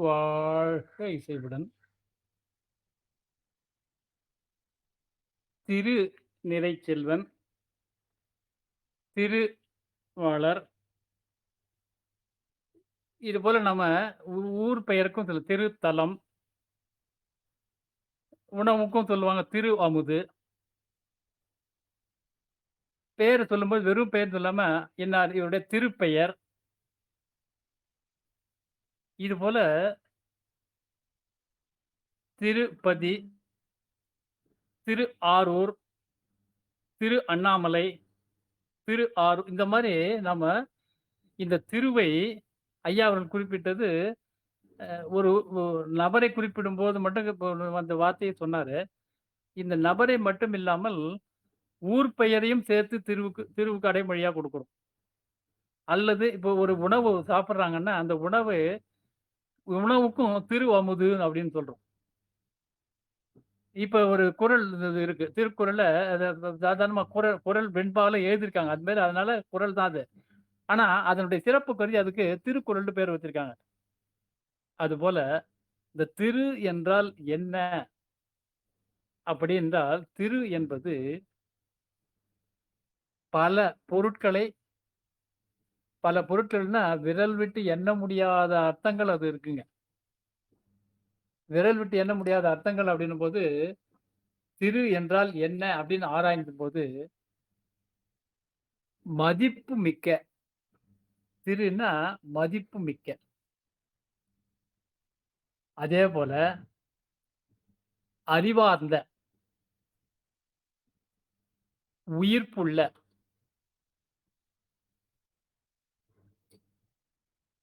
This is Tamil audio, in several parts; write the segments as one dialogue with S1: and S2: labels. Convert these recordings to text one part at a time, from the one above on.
S1: வாழ்க இசைவுடன். திரு நிறைச்செல்வன். திருவாளர். இதுபோல நம்ம ஊர் பெயருக்கும் சில திருத்தலம். உணவுக்கும் சொல்லுவாங்க திரு அமுது. பேர் சொல்லும்போது வெறும் பெயர் சொல்லாம, என்னார் இவருடைய திருப்பெயர். இது போல திருப்பதி. திரு ஆரூர். திரு அண்ணாமலை. திரு ஆரு இந்த மாதிரி நம்ம இந்த திருவை ஐயா அவர்கள் குறிப்பிட்டது, ஒரு நபரை நபரை குறிப்பிடும்போது மட்டும் இப்போ அந்த வார்த்தையை சொன்னாரு. இந்த நபரை மட்டும் இல்லாமல், ஊர் பெயரையும் சேர்த்து திருவுக்கு திருவுக்கு அடைமொழியா கொடுக்கணும் அல்லது இப்போ ஒரு உணவு சாப்பிட்றாங்கன்னா அந்த உணவு உணவுக்கும் திரு அமுது அப்படின்னு சொல்றோம். இப்ப ஒரு குறள் இது இருக்கு. திருக்குறள்ல சாதாரணமா குறள் குறள் வெண்பால எழுதியிருக்காங்க. அது மாதிரி அதனால குறள் தான் அது. ஆனா, அதனுடைய சிறப்பு கருதி அதுக்கு திருக்குறள்னு பேர் வச்சிருக்காங்க. அதுபோல, இந்த திரு என்றால் என்ன? அப்படி என்றால், திரு என்பது பல பொருட்களை பல பொருட்கள்னா, விரல் விட்டு எண்ண முடியாத அர்த்தங்கள் அது இருக்குங்க. விரல் விட்டு எண்ண முடியாத அர்த்தங்கள் அப்படின்னும்போது, திரு என்றால் என்ன? அப்படின்னு ஆராய்ந்தபோது மதிப்பு மிக்க. திருன்னா மதிப்பு மிக்க. அதே போல அறிவார்ந்த. உயிர்ப்புள்ள.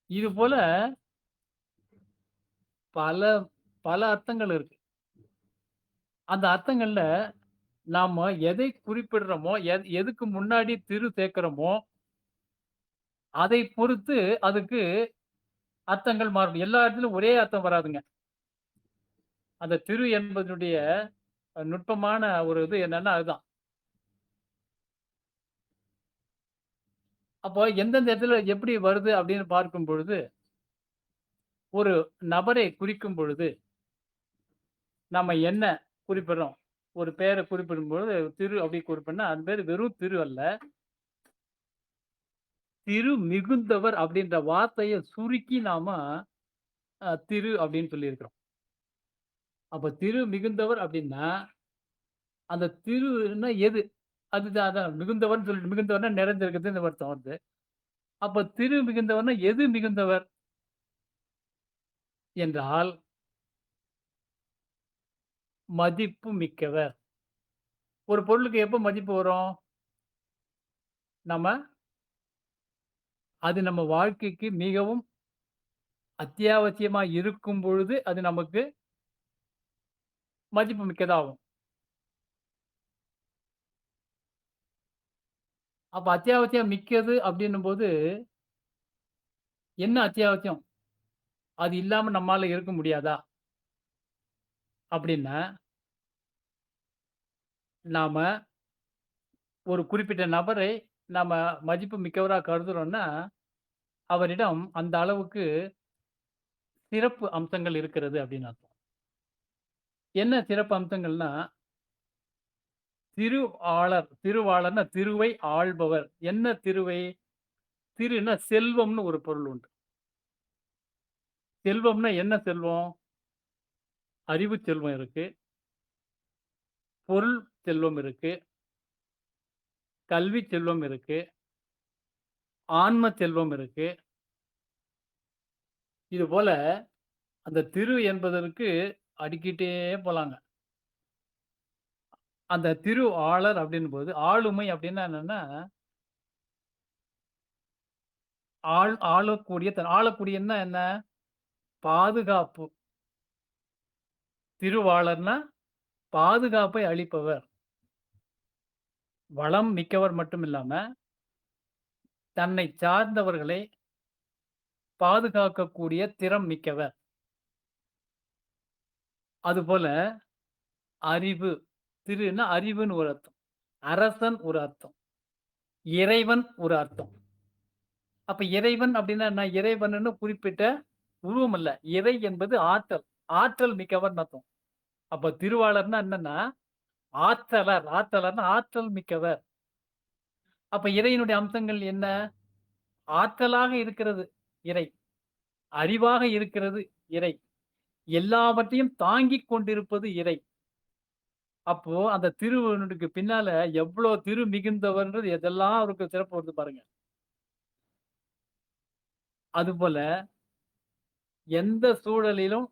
S1: இது போல பல பல அர்த்தங்கள் இருக்கு. அந்த அர்த்தங்கள்ல நாம எதை குறிப்பிடுறோமோ, எதுக்கு முன்னாடி திரு சேர்க்கிறோமோ அதை பொறுத்து அதுக்கு அர்த்தங்கள் மாறும். எல்லா இடத்துலயும் ஒரே அர்த்தம் வராதுங்க. அந்த திரு என்பதனுடைய நுட்பமான ஒரு இது என்னன்னா அதுதான். அப்போ எந்தெந்த இடத்துல எப்படி வருது அப்படின்னு பார்க்கும் பொழுது ஒரு நபரை குறிக்கும் பொழுது நம்ம என்ன குறிப்பிடுறோம்? ஒரு பெயரை குறிப்பிடும் பொழுது திரு அப்படி குறிப்பிடனா, அது பேர் வெறும் திரு அல்ல. திரு மிகுந்தவர் அப்படின்ற வார்த்தையை சுருக்கி நாம திரு அப்படின்னு சொல்லியிருக்கிறோம். அப்ப திரு மிகுந்தவர் அப்படின்னா, அந்த திருன்னா எது? அதுதான் அதான் மிகுந்தவர்ன்னு சொல்லிட்டு மிகுந்தவர்னா நிறைந்திருக்குதுன்னு வருத்தம் வருது. அப்ப திரு மிகுந்தவர்னா எது மிகுந்தவர்? என்றால் மதிப்பு மிக்கவர். ஒரு பொருளுக்கு எப்போ மதிப்பு வரும்? நம்ம அது நம்ம வாழ்க்கைக்கு மிகவும் அத்தியாவசியமாக இருக்கும் பொழுது, அது நமக்கு மதிப்பு மிக்கதாகும். அப்ப அத்தியாவசியம் மிக்கது அப்படின்னும் போது என்ன அத்தியாவசியம்? அது இல்லாம நம்மால இருக்க முடியாதா? அப்படின்னா நாம ஒரு குறிப்பிட்ட நபரை நாம மதிப்பு மிக்கவராக கருதுறோம்னா, அவரிடம் அந்த அளவுக்கு சிறப்பு அம்சங்கள் இருக்கிறது அப்படின்னு அர்த்தம். என்ன சிறப்பு அம்சங்கள்னா திரு ஆளர். திருவாளர்னா திருவை ஆள்பவர். என்ன திருவை? திருன்னா செல்வம்னு ஒரு பொருள் உண்டு. செல்வம்னா என்ன செல்வம்? அறிவு செல்வம் இருக்கு. பொருள் செல்வம் இருக்கு. கல்வி செல்வம் இருக்கு. ஆன்ம செல்வம் இருக்கு. இதுபோல அந்த திரு என்பதற்கு அடுக்கிட்டே போலாங்க. அந்த திரு ஆளர் அப்படின்னும்போது, ஆளுமை அப்படின்னா என்னன்னா ஆள் ஆளக்கூடிய தன் ஆளக்கூடியன்னா என்ன? பாதுகாப்பு. திருவாளர்னா பாதுகாப்பை அளிப்பவர். வளம் மிக்கவர் மட்டும் இல்லாம, தன்னை சார்ந்தவர்களை பாதுகாக்கக்கூடிய திறம் மிக்கவர். அதுபோல அறிவு. திருன்னா அறிவுன்னு ஒரு அர்த்தம். அரசன் ஒரு அர்த்தம். இறைவன் ஒரு அர்த்தம். அப்ப இறைவன் அப்படின்னா நான் இறைவன்னு குறிப்பிட்ட உருவம் அல்ல. இறை என்பது ஆற்றல். ஆற்றல் மிக்கவர்ன்னு அர்த்தம். அப்ப திருவாளர்னா என்னன்னா, ஆற்றலர். ஆற்றலர்னா ஆற்றல் மிக்கவர். அப்ப இறையினுடைய அம்சங்கள் என்ன? ஆற்றலாக இருக்கிறது இறை. அறிவாக இருக்கிறது இறை. எல்லாவற்றையும் தாங்கிக் கொண்டிருப்பது இறை. அப்போ அந்த திருவனுக்கு பின்னால எவ்வளோ திரு மிகுந்தவர்ன்றது எதெல்லாம் அவருக்கு சிறப்பு வருது பாருங்க. அதுபோல எந்த சூழலிலும்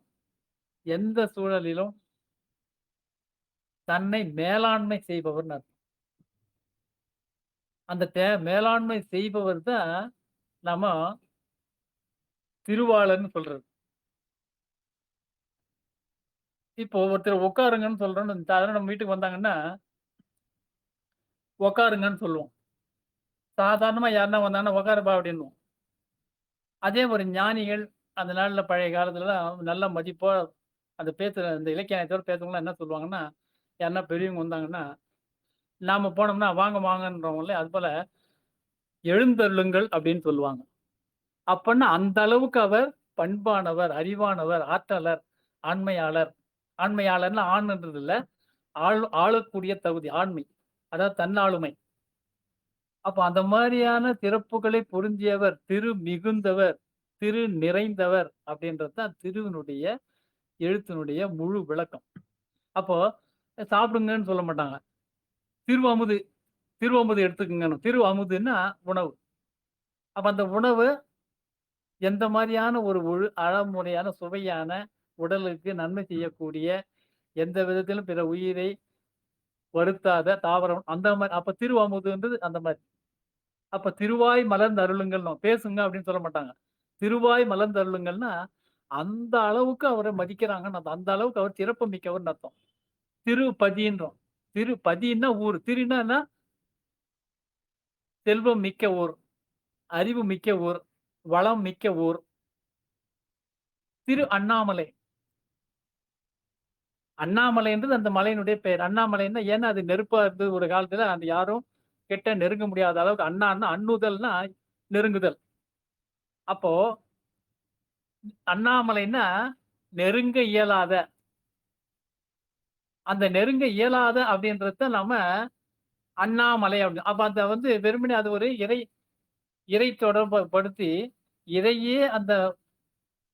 S1: எந்த சூழலிலும் தன்னை மேலாண்மை செய்பவர்னு அர்த்தம். அந்த தே மேலாண்மை செய்பவர் தான் நம்ம திருவாளர்னு சொல்றது. இப்போ ஒருத்தர் உட்காருங்கன்னு சொல்றோம்னு சாதாரண நம்ம வீட்டுக்கு வந்தாங்கன்னா உட்காருங்கன்னு சொல்லுவோம். சாதாரணமா யாருன்னா வந்தாங்கன்னா, "உட்காருப்பா" அப்படின்னுவோம். அதே ஒரு ஞானிகள் அந்த நாள்ல பழைய காலத்துலலாம் நல்ல மதிப்போ அந்த பேசுற அந்த இலக்கியத்தோடு பேசுறவங்களாம் என்ன சொல்லுவாங்கன்னா, யாருன்னா பெரியவங்க வந்தாங்கன்னா, நாம போனோம்னா, "வாங்க வாங்கன்றவங்களே அது போல "எழுந்தருளுங்கள்" அப்படின்னு சொல்லுவாங்க. அப்படின்னா அந்த அளவுக்கு அவர் பண்பானவர், அறிவானவர், ஆற்றலர், ஆண்மையாளர். ஆண்மையாளர்னா ஆண்ன்றது இல்லை ஆள் ஆளக்கூடிய தகுதி, ஆண்மை. அதாவது தன்னாளுமை. அப்போ அந்த மாதிரியான சிறப்புகளை பொருந்தியவர், திரு மிகுந்தவர், திரு நிறைந்தவர் அப்படின்றது தான் திருவினுடைய எழுத்தினுடைய முழு விளக்கம். அப்போ சாப்பிடுங்கன்னு சொல்ல மாட்டாங்க. திரு அமுது திரு அமுது எடுத்துக்கங்கன்னு. திரு அமுதுன்னா உணவு. அப்போ அந்த உணவு எந்த மாதிரியான ஒரு ஒழு அழமுறையான, சுவையான, உடலுக்கு நன்மை செய்யக்கூடிய, எந்த விதத்திலும் பிற உயிரை வருத்தாத தாவரம் அந்த மாதிரி அப்ப திரு அமுதுன்றது அந்த மாதிரி அப்ப திருவாய் மலர்ந்து அருளுங்கள்னோம். பேசுங்க அப்படின்னு சொல்ல மாட்டாங்க. திருவாய் மலர்ந்து அருளுங்கள்னா, அந்த அளவுக்கு அவரை மதிக்கிறாங்கன்னு அந்த அளவுக்கு அவர் சிறப்பு மிக்கவர்னு அர்த்தம். திருப்பதின்றோம். திருப்பதின்னா ஊர். திருனா செல்வம் மிக்க ஊர். அறிவு மிக்க ஊர். வளம் மிக்க ஊர். திரு அண்ணாமலை. அண்ணாமலைன்றது அந்த மலையினுடைய பெயர். அண்ணாமலைன்னா ஏன்னா அது நெருப்பா இருந்தது ஒரு காலத்துல. அந்த யாரும் கிட்ட நெருங்க முடியாத அளவுக்கு அண்ணான்னா அண்ணுதல்னா நெருங்குதல். அப்போ அண்ணாமலைன்னா நெருங்க இயலாத. அந்த நெருங்க இயலாத அப்படின்றத நாம அண்ணாமலை அப்படின்னு அப்ப அந்த வந்து வெறுமனே அது ஒரு இறை இறை தொடர்பு படுத்தி, இறையே அந்த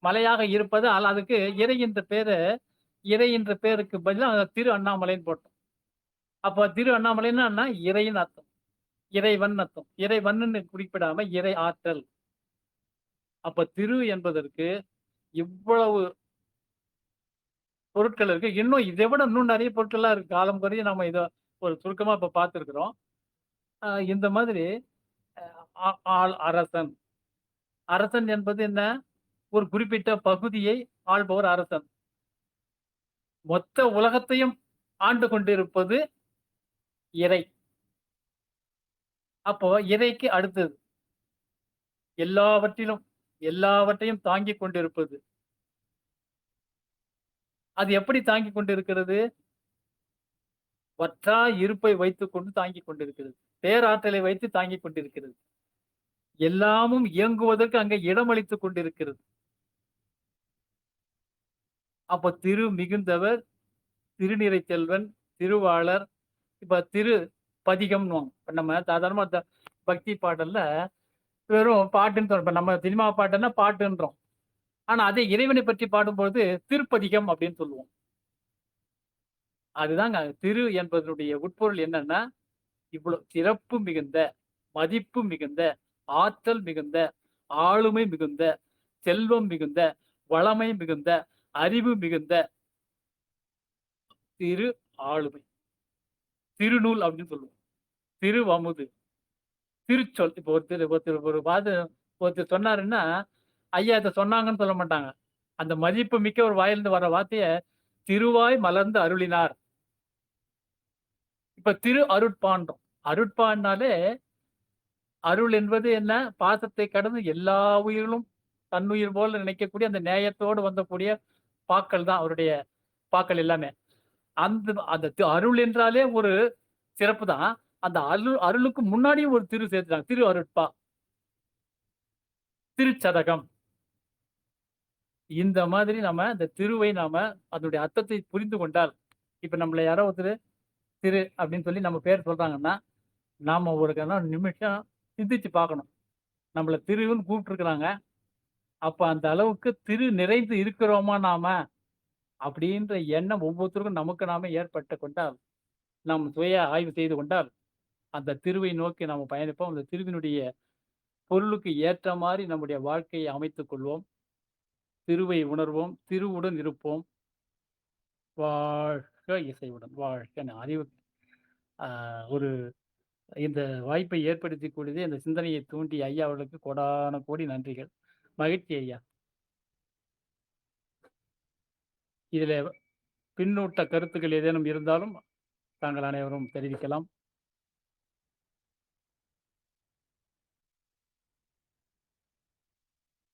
S1: மலையாக இருப்பது அதுக்கு இறை என்ற பேரு இறை என்ற பேருக்கு பதிலாக திரு அண்ணாமலைன்னு போட்டோம். அப்போ திரு அண்ணாமலைன்னா இறைன்னு அர்த்தம். இறைவன் அர்த்தம். இறைவன்னு குறிப்பிடாம இறை ஆற்றல். அப்ப திரு என்பதற்கு இவ்வளவு பொருட்கள் இருக்கு. இன்னும் இதை விட இன்னும் நிறைய பொருட்கள்லாம் இருக்கு. காலம் குறைய நம்ம இதை ஒரு சுருக்கமா இப்ப பார்த்துருக்குறோம் இந்த மாதிரி ஆள் அரசன். அரசன் என்பது என்ன? ஒரு குறிப்பிட்ட பகுதியை ஆள்பவர் அரசன். மொத்த உலகத்தையும் ஆண்டு கொண்டிருப்பது இறை. அப்போ இறைக்கு அடுத்தது. எல்லாவற்றிலும் எல்லாவற்றையும் தாங்கிக் கொண்டிருப்பது. அது எப்படி தாங்கி கொண்டிருக்கிறது? வற்றா இருப்பை வைத்துக்கொண்டு தாங்கி கொண்டிருக்கிறது. பேராற்றலை வைத்து தாங்கிக் கொண்டிருக்கிறது. எல்லாமும் இயங்குவதற்கு அங்கே இடமளித்துக் கொண்டிருக்கிறது. அப்ப திரு மிகுந்தவர், திருநிறை செல்வன், திருவாளர், இப்ப திரு பதிகம் இப்ப நம்ம சாதாரணமா த பக்தி பாடல்ல வெறும் பாட்டுன்னு சொல்றோம். இப்ப நம்ம சினிமா பாட்டுன்னா பாட்டுன்றோம். ஆனா அதே இறைவனை பற்றி பாடும்பொழுது திருப்பதிகம் அப்படின்னு சொல்லுவோம். அதுதாங்க திரு என்பதனுடைய உட்பொருள் என்னன்னா, இவ்வளவு சிறப்பு மிகுந்த, மதிப்பு மிகுந்த, ஆற்றல் மிகுந்த, ஆளுமை மிகுந்த, செல்வம் மிகுந்த, வளமை மிகுந்த, அறிவு மிகுந்த திரு ஆளுமை. திருநூல் அப்படின்னு சொல்லுவோம். திருவமுது. திருச்சொல். இப்போ ஒருத்தர் ஒருத்தர் ஒரு வாது ஒருத்தர் சொன்னாருன்னா, ஐயா இதை சொன்னாங்கன்னு சொல்ல மாட்டாங்க. அந்த மதிப்பு மிக்க ஒரு வாயிலிருந்து வர வார்த்தைய திருவாய் மலர்ந்து அருளினார். இப்ப திரு அருட்பான்றோம். அருட்பான்னாலே அருள் என்பது என்ன? பாசத்தை கடந்து எல்லா உயிரிலும் தன்னுயிர் போல நினைக்கக்கூடிய அந்த நேயத்தோடு வந்தக்கூடிய பாக்கள் தான் அவருடைய பாக்கள் எல்லாமே. அந்த அந்த அருள் என்றாலே ஒரு சிறப்பு தான். அந்த அருள் அருளுக்கு முன்னாடியும் ஒரு திரு சேர்த்துட்டாங்க. திரு அருட்பா. திருச்சதகம். இந்த மாதிரி நம்ம இந்த திருவை நாம அதனுடைய அர்த்தத்தை புரிந்து கொண்டால், இப்ப நம்மள யாரோ ஒருத்தரு திரு அப்படின்னு சொல்லி நம்ம பேர் சொல்றாங்கன்னா, நாம ஒரு நிமிஷம் சிந்திச்சு பார்க்கணும். நம்மள திருவுன்னு கூப்பிட்டுருக்குறாங்க அப்ப அந்த அளவுக்கு திரு நிறைந்து இருக்கிறோமா நாம? அப்படின்ற எண்ணம் ஒவ்வொருத்தருக்கும் நமக்கு நாம ஏற்பட்டு கொண்டால், நாம் சுய ஆய்வு செய்து கொண்டால், அந்த திருவை நோக்கி நாம் பயணிப்போம். அந்த திருவினுடைய பொருளுக்கு ஏற்ற மாதிரி நம்முடைய வாழ்க்கையை அமைத்துக் கொள்வோம். திருவை உணர்வோம். திருவுடன் இருப்போம். வாழ்க இசைவுடன்! வாழ்க அறிவு ஒரு இந்த வாய்ப்பை ஏற்படுத்தி கூடியது இந்த சிந்தனையை தூண்டிய ஐயா அவர்களுக்கு கோடான கோடி நன்றிகள். மகிழ்ச்சி ஐயா. இதில் பின்னூட்ட கருத்துக்கள் ஏதேனும் இருந்தாலும் தாங்கள் அனைவரும் தெரிவிக்கலாம்.